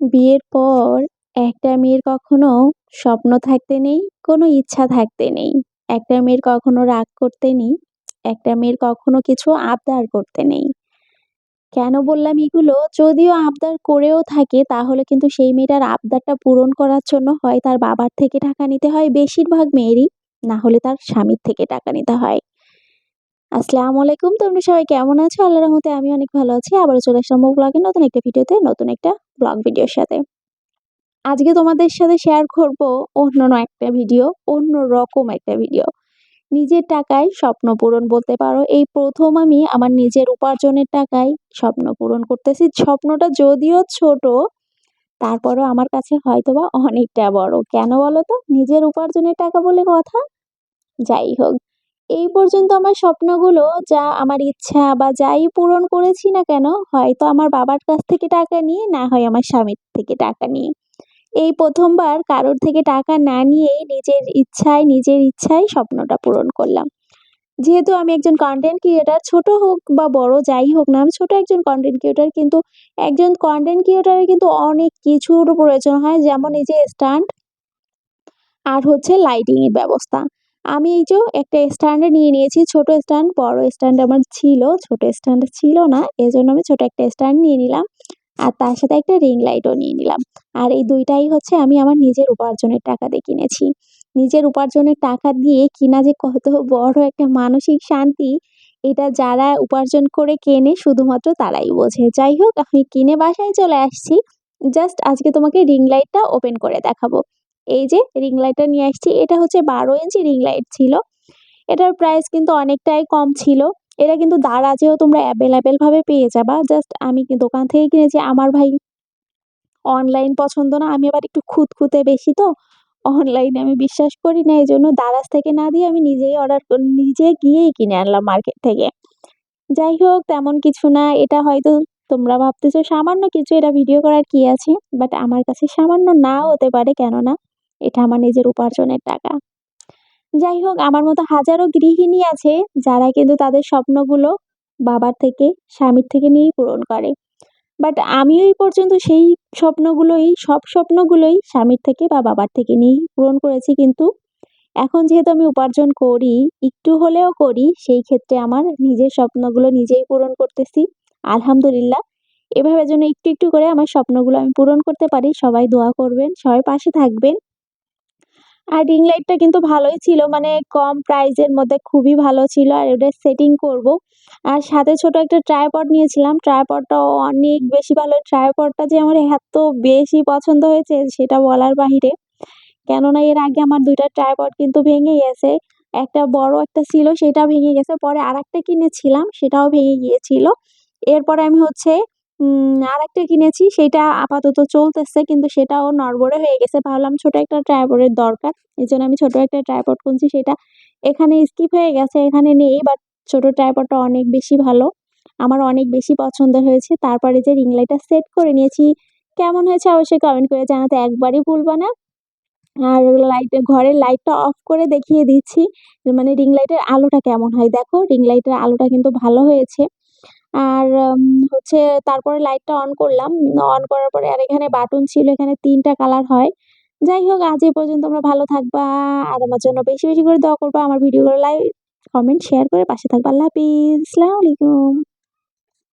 বিয়ের পর একটা মেয়ের কখনো স্বপ্ন থাকতে নেই, কোনো ইচ্ছা থাকতে নেই। একটা মেয়ের কখনো রাগ করতে নেই, একটা মেয়ের কখনো কিছু আবদার করতে নেই। কেন বললাম এগুলো? যদিও আবদার করেও থাকে তাহলে কিন্তু সেই মেয়েটার আবদারটা পূরণ করার জন্য হয় তার বাবার থেকে টাকা নিতে হয় বেশিরভাগ মেয়েরই, না হলে তার স্বামীর থেকে টাকা নিতে হয়। আসসালামু আলাইকুম তোমরা সবাই কেমন আছো? আল্লাহ রহমতে আমি অনেক ভালো আছি। আবারও চলে আসলাম ব্লগের নতুন একটা ভিডিওতে, নতুন একটা ব্লগ ভিডিওর সাথে। আজকে তোমাদের সাথে শেয়ার করব অন্য একটা ভিডিও, অন্য রকম একটা ভিডিও। নিজের টাকায় স্বপ্ন পূরণ বলতে পারো। এই প্রথম আমি আমার নিজের উপার্জনের টাকায় স্বপ্ন পূরণ করতেছি। স্বপ্নটা যদিও ছোট, তারপরও আমার কাছে হয়তোবা অনেকটা বড়। কেন বলো তো? নিজের উপার্জনের টাকা বলে কথা। যাই হোক, এই পর্যন্ত আমার স্বপ্নগুলো যা আমার ইচ্ছা বা যাই পূরণ করেছি না কেন, হয়তো আমার বাবার কাছ থেকে টাকা নিয়ে, না হয় আমার স্বামীর থেকে টাকা নিয়ে। এই প্রথমবার কারোর থেকে টাকা না নিয়েই নিজের ইচ্ছায় নিজের ইচ্ছায় স্বপ্নটা পূরণ করলাম। যেহেতু আমি একজন কন্টেন্ট ক্রিয়েটার ছোট হোক বা বড় যাই হোক না আমি ছোট একজন কন্টেন্ট ক্রিয়েটার কিন্তু একজন কন্টেন্ট ক্রিয়েটারের কিন্তু অনেক কিছুর প্রয়োজন হয় যেমন এই যে স্ট্যান্ড আর হচ্ছে লাইটিংয়ের ব্যবস্থা। আমি এই যে একটা স্ট্যান্ড নিয়ে নিয়েছি, ছোট স্ট্যান্ড বড় স্ট্যান্ড আমার ছিল, ছোট স্ট্যান্ড ছিল না, এজন্য আমি ছোট একটা স্ট্যান্ড নিয়ে নিলাম, আর তার সাথে একটা রিং লাইটও নিয়ে নিলাম, আর এই দুইটাই হচ্ছে আমি আমার নিজের উপার্জনের টাকা দিয়ে কিনেছি। নিজের উপার্জনের টাকা দিয়ে কিনা যে কত বড় একটা মানসিক শান্তি, এটা যারা উপার্জন করে কেনে শুধুমাত্র তারাই বোঝে। যাই হোক, আমি কিনে বাসায় চলে আসছি জাস্ট আজকে তোমাকে রিং লাইটটা ওপেন করে দেখাবো। এই যে রিং লাইটটা নিয়ে আসছি, এটা হচ্ছে বারো ইঞ্চি রিং লাইট ছিল। এটার প্রাইস কিন্তু অনেকটাই কম ছিল। এটা কিন্তু দারাজেও তোমরা অ্যাভেলেবেলভাবে পেয়ে যাবা। জাস্ট আমি দোকান থেকে কিনেছি, আমার ভাই অনলাইন পছন্দ না, আমি আবার একটু খুঁতখুঁতে বেশি তো। অনলাইনে আমি বিশ্বাস করি না এই জন্য দারাজ থেকে না দিয়ে আমি নিজেই অর্ডার নিজে গিয়েই কিনে আনলাম মার্কেট থেকে। যাই হোক, তেমন কিছু না, এটা হয়তো তোমরা ভাবতেছো সামান্য কিছু, এটা ভিডিও করার কি আছে? বাট আমার কাছে সামান্য না হতে পারে, কেননা এটা আমার নিজের উপার্জনের টাকা। যাই হোক আমার মতো হাজারো গৃহিণী আছে যারা কিন্তু তাদের স্বপ্নগুলো বাবার থেকে, স্বামীর থেকে নিয়েই পূরণ করে। বাট আমি ওই পর্যন্ত সেই স্বপ্নগুলোই, সব স্বপ্নগুলোই স্বামীর থেকে বা বাবার থেকে নিয়েই পূরণ করেছি কিন্তু এখন যেহেতু আমি উপার্জন করি, একটু হলেও করি, সেই ক্ষেত্রে আমার নিজের স্বপ্নগুলো নিজেই পূরণ করতেছি, আলহামদুলিল্লাহ। এভাবে যেন একটু একটু করে আমার স্বপ্নগুলো আমি পূরণ করতে পারি, সবাই দোয়া করবেন, সবাই পাশে থাকবেন। আর রিং লাইটটা কিন্তু ভালোই ছিল মানে কম প্রাইসের মধ্যে খুবই ভালো ছিল, আর ওটা সেটিং করব। আর সাথে ছোট একটা ট্রাইপড নিয়েছিলাম ট্রাইপডটাও অনেক বেশি ভালো। ট্রাইপডটা যে আমার এত বেশি পছন্দ হয়েছে সেটা বলার বাহিরে, কেননা এর আগে আমার দুইটা ট্রাইপড কিন্তু ভেঙে গেছে, একটা বড় একটা ছিল সেটা ভেঙে গেছে, পরে আর একটা কিনেছিলাম সেটাও ভেঙে গিয়েছিল। এরপরে আমি হচ্ছে আর একটা কিনেছি, সেটা আপাতত চলতেছে, কিন্তু সেটাও নড়বড়ে হয়ে গেছে। ভাবলাম ছোট একটা ট্রাইপডের দরকার, এই জন্য আমি ছোট একটা ট্রাইপড কিনছি, সেটা এখানে স্কিপ হয়ে গেছে, এখানে নেই বাট ছোট ট্রাইপডটা অনেক বেশি ভালো, আমার অনেক বেশি পছন্দ হয়েছে। তারপরে যে রিং লাইটটা সেট করে নিয়েছি, কেমন হয়েছে অবশ্যই কমেন্ট করে জানাতে একবারই ভুলবা না। আর লাইট ঘরের লাইটটা অফ করে দেখিয়ে দিচ্ছি মানে রিং লাইটের আলোটা কেমন হয়। দেখো রিং লাইটের আলোটা কিন্তু ভালো হয়েছে। আর হচ্ছে তারপরে লাইটটা অন করলাম। অন করার পরে আর এখানে বাটন ছিল, এখানে তিনটা কালার হয়। যাই হোক, আজ এ পর্যন্ত তোমরা ভালো থাকবা আর আমার জন্য বেশি বেশি করে দোয়া করবা। আমার ভিডিওগুলো লাইক কমেন্ট শেয়ার করে পাশে থাকবা। আল্লাহ হাফিজ। আসসালামু আলাইকুম।